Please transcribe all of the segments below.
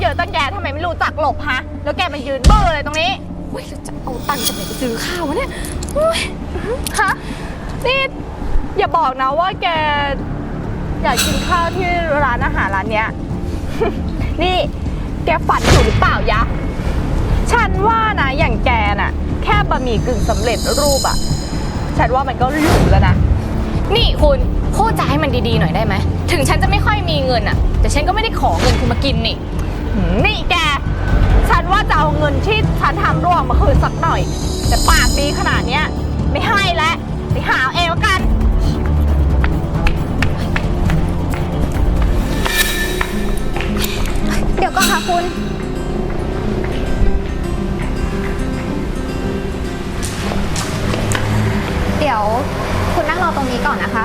เยอะตั้งแยะทำไมไม่รู้จักหลบฮะ แล้วแกมายืนเบ้อเลยตรงนี้เฮ้ยเราจะเอาตังค์จากไหนไปซื้อข้าววะเนี่ยโอ๊ยฮะนี่อย่าบอกนะว่าแกอยากกินข้าวที่ร้านอาหารร้านเนี้ย นี่แกฝันอยู่หรือเปล่ายะ ฉันว่านะอย่างแกน่ะ แค่บะหมี่กึ่งสำเร็จรูปอะฉันว่ามันก็หรูแล้วนะ นี่คุณพูดจาให้มันดีๆหน่อยได้ไหม ถึงฉันจะไม่ค่อยมีเงินอะแต่ฉันก็ไม่ได้ขอเงินคุณมากินนี่หืม นี่แก ฉันว่าจะเอาเงินที่ฉันทำร่วงมาคืนสักหน่อย แต่ปากดีขนาดเนี้ย ไม่ให้แล้วไปหาเองแล้วกัน เดี๋ยวก่อนค่ะคุณ เดี๋ยวคุณนั่งรอตรงนี้ก่อนนะคะ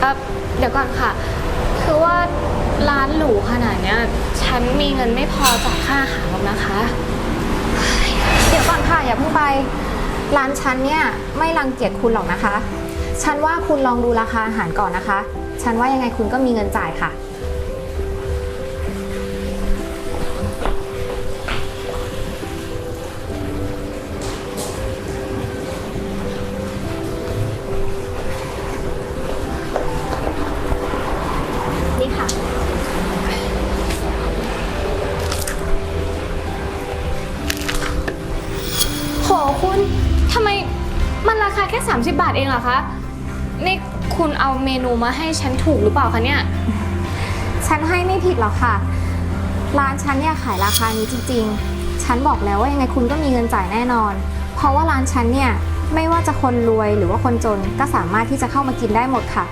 เออเดี๋ยวก่อนค่ะ ร้านหรูขนาดเนี้ย ฉันมีเงินไม่พอจ่ายค่าอาหารหรอกนะคะ เดี๋ยวก่อนค่ะอย่าเพิ่งไป ร้านฉันเนี่ยไม่รังเกียจคุณหรอกนะคะ ฉันว่าคุณลองดูราคาอาหารก่อนนะคะ ฉันว่ายังไงคุณก็มีเงินจ่ายค่ะ 30 บาทเองเหรอคะ นี่คุณเอาเมนูมาให้ฉันถูกหรือเปล่าคะเนี่ย ฉันให้ไม่ผิดหรอกค่ะ ร้านฉันเนี่ยขายราคานี้จริงๆ ฉันบอกแล้วว่ายังไงคุณก็มีเงินจ่ายแน่นอน เพราะว่าร้านฉันเนี่ยไม่ว่าจะคนรวยหรือว่าคนจนก็สามารถที่จะเข้ามากินได้หมดค่ะ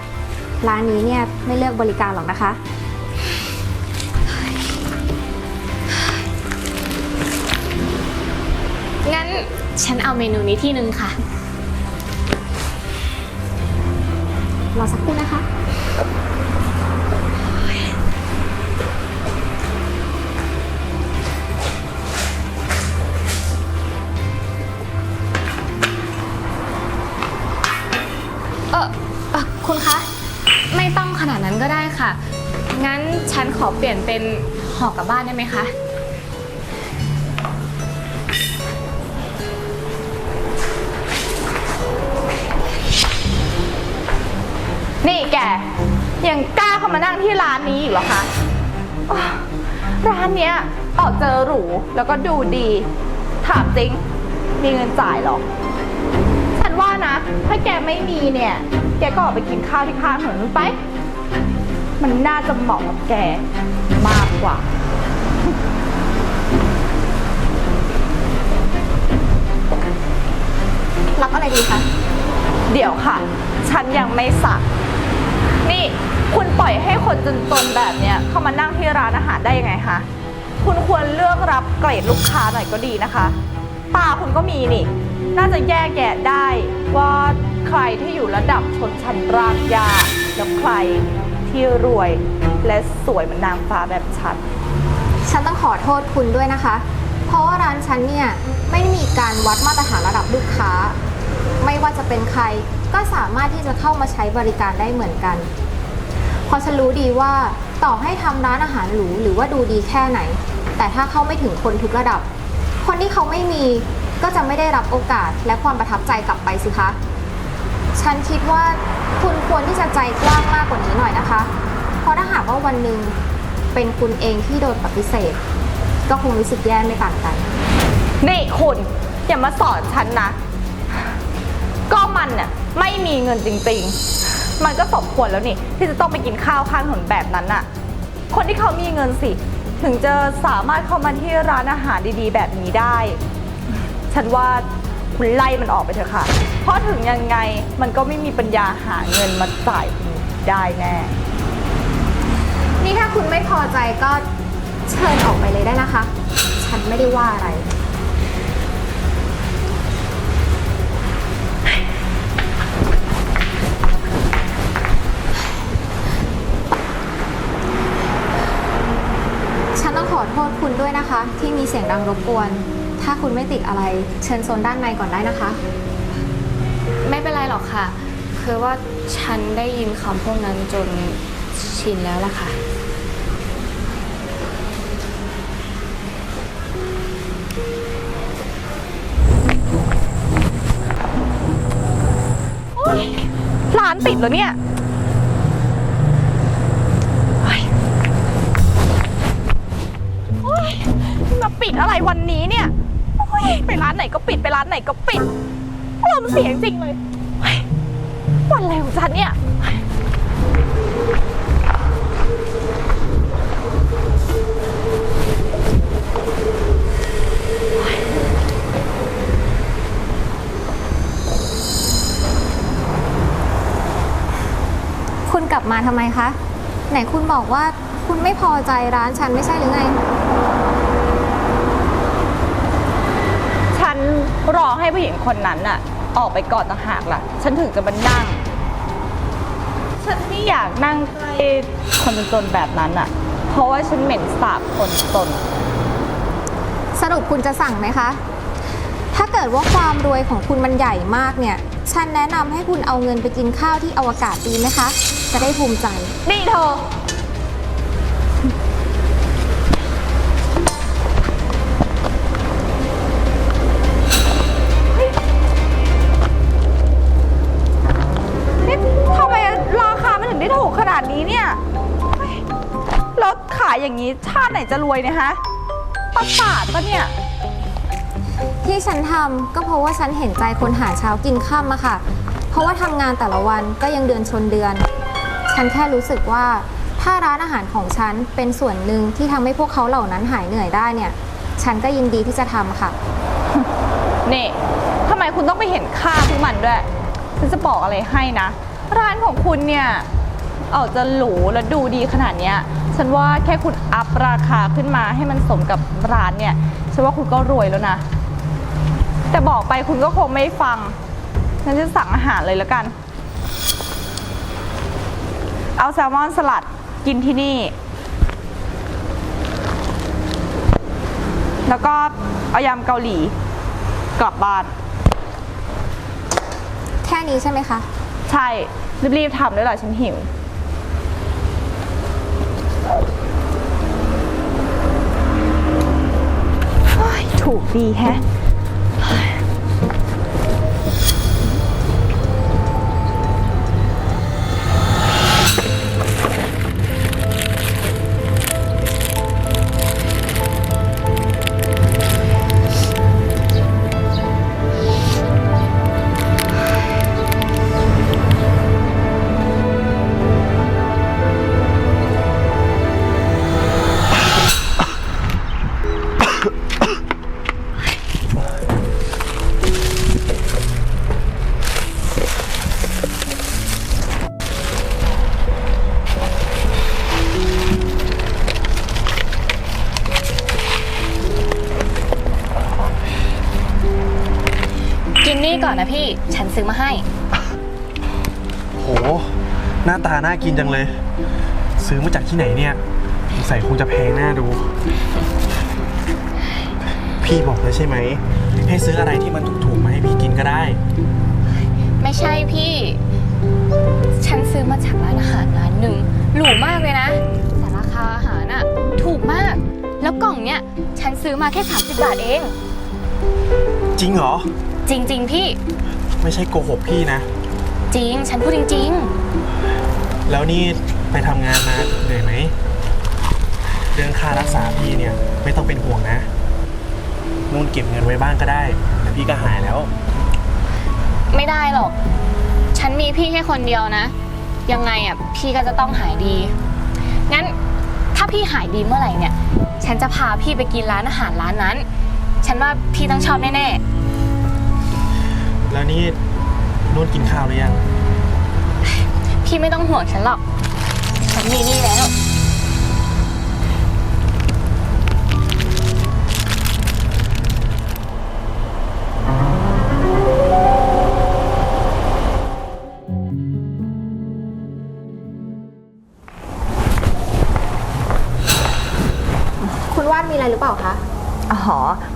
ร้านนี้เนี่ยไม่เลือกบริการหรอกนะคะ งั้นฉันเอาเมนูนี้ที่หนึ่งค่ะ รอสักครู่นะคะ เออเออคุณคะ ไม่ต้องขนาดนั้นก็ได้ค่ะ งั้นฉันขอเปลี่ยนเป็นห่อกลับบ้านได้ไหมคะ นี่แก ยังกล้าเข้ามานั่งที่ร้านนี้อีกเหรอคะอ้าวร้านเนี้ยออกเจอหรูแล้วก็ดูดี ถามจริง มีเงินจ่ายเหรอ ฉันว่านะ ถ้าแกไม่มีเนี่ย แกก็ออกไปกินข้าวที่ข้างถนนนู้นไป มันน่าจะเหมาะกับแกมากกว่า รับอะไรดีคะ เดี๋ยวค่ะ ฉันยังไม่สั่ง นี่คุณปล่อยให้คนจนๆแบบเนี้ยเข้ามานั่งที่ร้านอาหารได้ยังไงคะ คุณควรเลือกรับเกรดลูกค้าหน่อยก็ดีนะคะ ตาคุณก็มีนี่ น่าจะแยกแยะได้ว่าใครที่อยู่ระดับชนชั้นรากหญ้าแล้วใครที่รวยและสวยเหมือนนางฟ้าแบบฉัน ฉันต้องขอโทษคุณด้วยนะคะ เพราะว่าร้านฉันเนี่ยไม่ได้มีการวัดมาตรฐานระดับลูกค้า ไม่ว่าจะเป็นใคร ก็สามารถที่จะเข้ามาใช้บริการได้เหมือนกัน เพราะฉันรู้ดีว่าต่อให้ทำร้านอาหารหรูหรือว่าดูดีแค่ไหน แต่ถ้าเข้าไม่ถึงคนทุกระดับ คนที่เขาไม่มีก็จะไม่ได้รับโอกาสและความประทับใจกลับไปสิคะ ฉันคิดว่าคุณควรที่จะใจกว้างมากกว่านี้หน่อยนะคะ เพราะถ้าหากว่าวันหนึ่งเป็นคุณเองที่โดนปฏิเสธ ก็คงรู้สึกแย่ไม่ต่างกัน นี่คุณอย่ามาสอนฉันนะ มันน่ะไม่มีเงินจริง ๆ มันก็สมควรแล้วนี่ ที่จะต้องไปกินข้าวข้างถนนแบบนั้นน่ะ คนที่เขามีเงินสิ ถึงจะสามารถเข้ามาที่ร้านอาหารดีๆ แบบนี้ได้ ฉันว่าคุณไล่มันออกไปเถอะค่ะ เพราะถึงยังไงมันก็ไม่มีปัญญาหาเงินมาจ่ายคุณได้แน่ นี่ถ้าคุณไม่พอใจก็เชิญออกไปเลยได้นะคะ ฉันไม่ได้ว่าอะไร ต้องขอโทษคุณด้วยนะคะ ที่มีเสียงดังรบกวน ถ้าคุณไม่ติดอะไร เชิญโซนด้านในก่อนได้นะคะ ไม่เป็นไรหรอกค่ะ คือว่าฉันได้ยินคำพวกนั้นจนชินแล้วล่ะค่ะ ร้านปิดแล้วเนี่ย ปิดอะไรวันนี้เนี่ยเฮ้ยไปร้านไหนก็ปิดไปร้านไหนก็ปิดอารมณ์เสียจริงเลยเฮ้ยวันอะไรของฉันเนี่ยเฮ้ยคุณกลับมาทำไมคะ ไหนคุณบอกว่าคุณไม่พอใจร้านฉันไม่ใช่หรือไง ฉัน รอให้ผู้หญิงคนนั้นน่ะออกไปก่อนต่างหากล่ะ ฉันถึงจะมานั่ง ฉันไม่อยากนั่งใกล้คนจนๆแบบนั้นอะเพราะว่าฉันเหม็นสาบคนจน สรุปคุณจะสั่งไหมคะ ถ้าเกิดว่าความรวยของคุณมันใหญ่มากเนี่ย ฉันแนะนำให้คุณเอาเงินไปกินข้าวที่อวกาศดีไหมคะ จะได้ภูมิใจ นี่เธอายอย่างนี้ชาติไหนจะรวยเนี่ยฮะประสาทปะเนี่ย ที่ฉันทำก็เพราะว่าฉันเห็นใจคนหาเช้ากินค่ำอะค่ะ เพราะว่าทำงานแต่ละวันก็ยังเดือนชนเดือน ฉันแค่รู้สึกว่า ถ้าร้านอาหารของฉันเป็นส่วนหนึ่งที่ทำให้พวกเขาเหล่านั้นหายเหนื่อยได้เนี่ย ฉันก็ยินดีที่จะทำค่ะ นี่ทำไมคุณต้องไปเห็นค่าพวกมันด้วย ฉันจะบอกอะไรให้นะ ร้านของคุณเนี่ยเออจะหรูและดูดีขนาดเนี้ย ฉันว่าแค่คุณอัพราคาขึ้นมาให้มันสมกับร้านเนี่ย ฉันว่าคุณก็รวยแล้วนะ แต่บอกไปคุณก็คงไม่ฟัง ฉันจะสั่งอาหารเลยแล้วกัน เอาแซลมอนสลัดกินที่นี่ แล้วก็เอายำเกาหลีกลับบ้าน แค่นี้ใช่ไหมคะ ใช่ รีบๆทำด้วยล่ะฉันหิวเฮ้ย ถูกดีแฮะ ซื้อมาให้ โห หน้าตาน่ากินจังเลย ซื้อมาจากที่ไหนเนี่ยสงสัยคงจะแพงน่าดู พี่บอกแล้วใช่ไหม ให้ซื้ออะไรที่มันถูกๆมาให้พี่กินก็ได้ ไม่ใช่พี่ ฉันซื้อมาจากร้านอาหารร้านหนึ่งหรูมากเลยนะ แต่ราคาอาหารน่ะถูกมาก แล้วกล่องเนี้ยฉันซื้อมาแค่ 30 บาทเอง จริงเหรอ จริง ๆ พี่ ไม่ใช่โกหกพี่นะ จริง ฉันพูดจริง แล้วนี่ไปทำงานมาเหนื่อยไหมเรื่องค่ารักษาพี่เนี่ยไม่ต้องเป็นห่วงนะนู่นเก็บเงินไว้บ้างก็ได้เดี๋ยวพี่ก็หายแล้ว ๆ ไม่ได้หรอก ฉันมีพี่แค่คนเดียวนะ ยังไงอะพี่ก็จะต้องหายดี งั้นถ้าพี่หายดีเมื่อไหร่เนี่ย ฉันจะพาพี่ไปกินร้านอาหารร้านนั้น ฉันว่าพี่ต้องชอบแน่ แล้วนี่นุ่นกินข้าวหรือยัง พี่ไม่ต้องห่วงฉันหรอก ฉันมีนี่แล้ว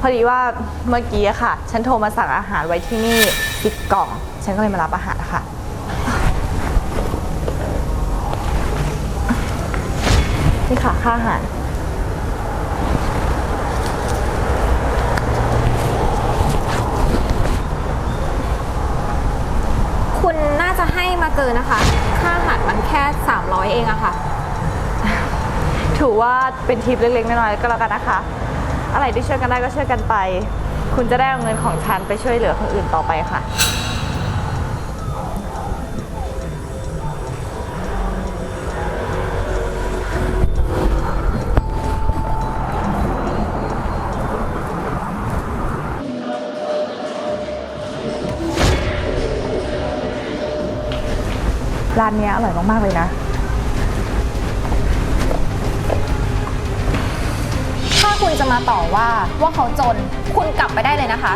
พอดีว่าเมื่อกี้อะค่ะ ฉันโทรมาสั่งอาหารไว้ที่นี่สิบกล่อง ฉันก็เลยมารับอาหารค่ะ นี่ค่ะค่าอาหาร คุณน่าจะให้มาเกินนะคะ ค่าอาหารมันแค่ 300 เองอะค่ะ ถือว่าเป็นทิปเล็กๆน้อยๆก็แล้วกันนะคะ อะไรที่ช่วยกันได้ก็ช่วยกันไป คุณจะได้เอาเงินของฉันไปช่วยเหลือคนอื่นต่อไปค่ะ ร้านเนี้ยอร่อยมาก ๆ เลยนะ มาต่อว่าว่าเขาจนคุณกลับไปได้เลยนะคะ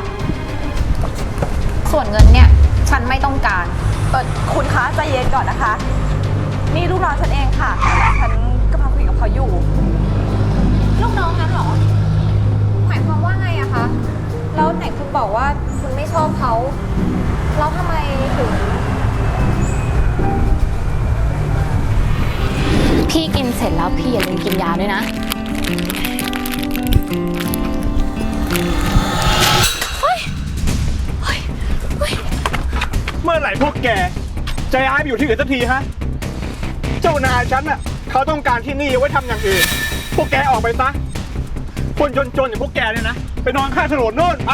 ส่วนเงินเนี่ยฉันไม่ต้องการ เออคุณคะใจเย็นก่อนนะคะ นี่ลูกน้องฉันเองค่ะ ฉันกำลังคุยกับเขาอยู่ ลูกน้องนั้นเหรอ หมายความว่าไงอะคะ แล้วไหนคุณบอกว่าคุณไม่ชอบเขา แล้วทำไมถึง พี่กินเสร็จแล้วพี่อย่าลืมกินยาด้วยนะ ไหร่พวกแกใจร้ายไปอยู่ที่อื่นสักทีฮะ เจ้านายฉันน่ะเขาต้องการที่นี่เอาไว้ทำอย่างอื่น พวกแกออกไปซะ คนจนๆอย่างพวกแกเนี่ยนะ ไปนอนข้างถนนโน่นไป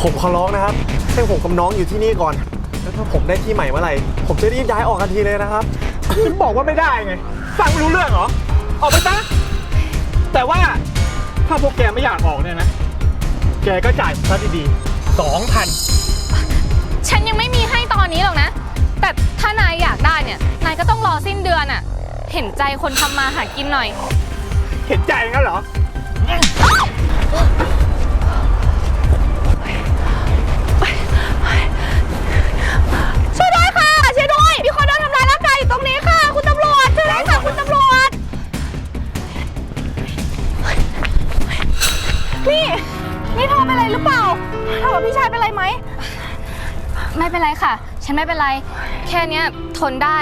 ผมขอร้องนะครับให้ผมกับน้องอยู่ที่นี่ก่อน แล้วถ้าผมได้ที่ใหม่เมื่อไหร่ ผมจะรีบย้ายออกทันทีเลยนะครับ ฉันบอกว่าไม่ได้ไง ฟังไม่รู้เรื่องเหรอ ออกไปซะ แต่ว่าถ้าพวกแกไม่อยากออกเนี่ยนะ แกก็จ่ายซะดีๆสองพันฉันยังไม่มีให้ต อนนี้หรอกนะ แต่ถ้านายอยากได้เนี่ย นายก็ต้องรอสิ้นเดือนอะเห็นใจคนทำมาหากินหน่อย เห็นใจงั้นเหรอ ไม่เป็นไร แค่เนี้ยทนได้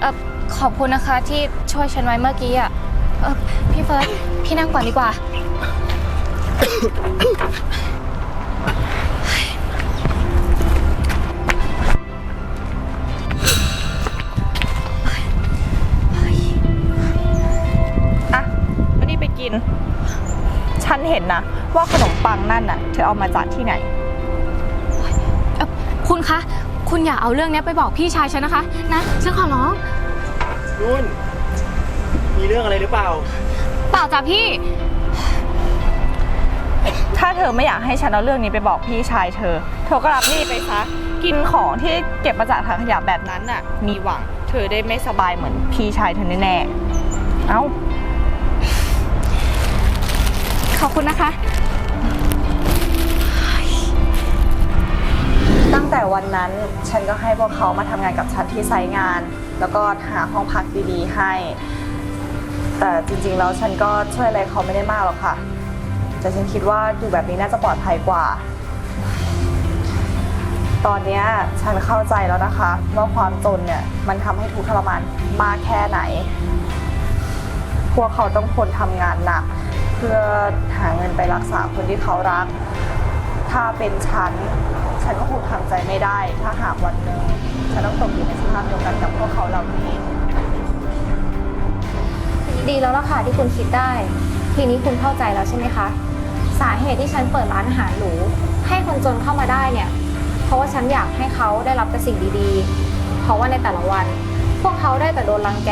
เออขอบคุณนะคะที่ช่วยฉันไว้เมื่อกี้อะเออพี่เฟิร์สพี่นั่งก่อนดีกว่าอะวันนี้ไปกิน ฉันเห็นนะ ว่าขนมปังนั่นน่ะ เธอเอามาจากที่ไหน เอ่อคุณคะ คุณอย่าเอาเรื่องเนี้ยไปบอกพี่ชายฉันนะคะ นะ ฉันขอร้อง นุ่น มีเรื่องอะไรหรือเปล่า เปล่าจ้ะพี่ ถ้าเธอไม่อยากให้ฉันเอาเรื่องนี้ไปบอกพี่ชายเธอ เธอก็รับนี่ไปซะ กินของที่เก็บมาจากถังขยะแบบนั้นน่ะ มีหวัง เธอได้ไม่สบายเหมือนพี่ชายเธอแน่ๆ เอ้า ขอบคุณนะคะ แต่วันนั้นฉันก็ให้พวกเขามาทำงานกับฉันที่ไซต์งาน แล้วก็หาห้องพักดีๆให้ แต่จริงๆแล้วฉันก็ช่วยอะไรเขาไม่ได้มากหรอกค่ะ แต่ฉันคิดว่าอยู่แบบนี้น่าจะปลอดภัยกว่า ตอนนี้ฉันเข้าใจแล้วนะคะ ว่าความจนเนี่ยมันทำให้ทุกข์ทรมานมากแค่ไหน พวกเขาต้องทนทำงานหนัก เพื่อหาเงินไปรักษาคนที่เขารัก ถ้าเป็นฉัน ฉันก็คงทำใจไม่ได้ ถ้าหากวันหนึ่งฉันต้องตกอยู่ในสภาพเดียวกันกับพวกเขาเหล่านี้ ดีแล้วล่ะค่ะที่คุณคิดได้ ทีนี้คุณเข้าใจแล้วใช่ไหมคะ สาเหตุที่ฉันเปิดร้านอาหารหรูให้คนจนเข้ามาได้เนี่ย เพราะว่าฉันอยากให้เขาได้รับแต่สิ่งดีๆ เพราะว่าในแต่ละวัน พวกเขาได้แต่โดนรังแก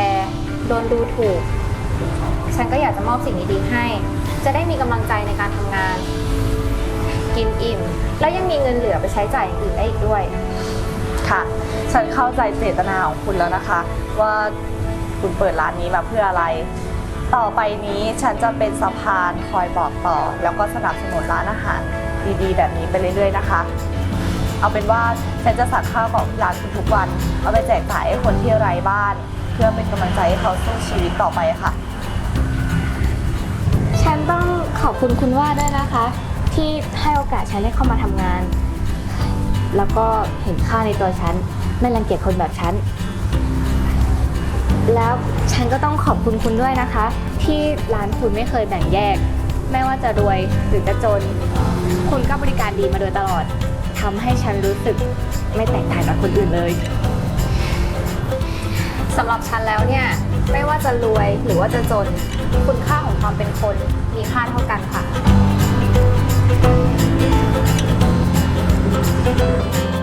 โดนดูถูก ฉันก็อยากจะมอบสิ่งดีๆให้ จะได้มีกำลังใจในการทำงาน กินอิ่ม แล้วยังมีเงินเหลือไปใช้จ่ายอย่างอื่นได้อีกด้วย ค่ะ ฉันเข้าใจเจตนาของคุณแล้วนะคะ ว่าคุณเปิดร้านนี้มาเพื่ออะไร ต่อไปนี้ฉันจะเป็นสะพานคอยบอกต่อ แล้วก็สนับสนุนร้านอาหารดีๆ แบบนี้ไปเรื่อยๆนะคะ เอาเป็นว่าฉันจะสั่งข้าวของที่ร้านคุณทุกวัน เอาไปแจกจ่ายให้คนที่ไร้บ้าน เพื่อเป็นกำลังใจให้เขาสู้ชีวิตต่อไปค่ะ ฉันต้องขอบคุณคุณว่าด้วยนะคะ ที่ให้โอกาสฉันได้เข้ามาทำงาน แล้วก็เห็นค่าในตัวฉัน ไม่รังเกียจคนแบบฉัน แล้วฉันก็ต้องขอบคุณคุณด้วยนะคะ ที่ร้านคุณไม่เคยแบ่งแยก ไม่ว่าจะรวยหรือจะจน คุณก็บริการดีมาโดยตลอดทำให้ฉันรู้สึกไม่แตกต่างจากคนอื่นเลยสำหรับฉันแล้วเนี่ย ไม่ว่าจะรวยหรือว่าจะจน คุณค่าของความเป็นคนมีค่าเท่ากันค่ะ Música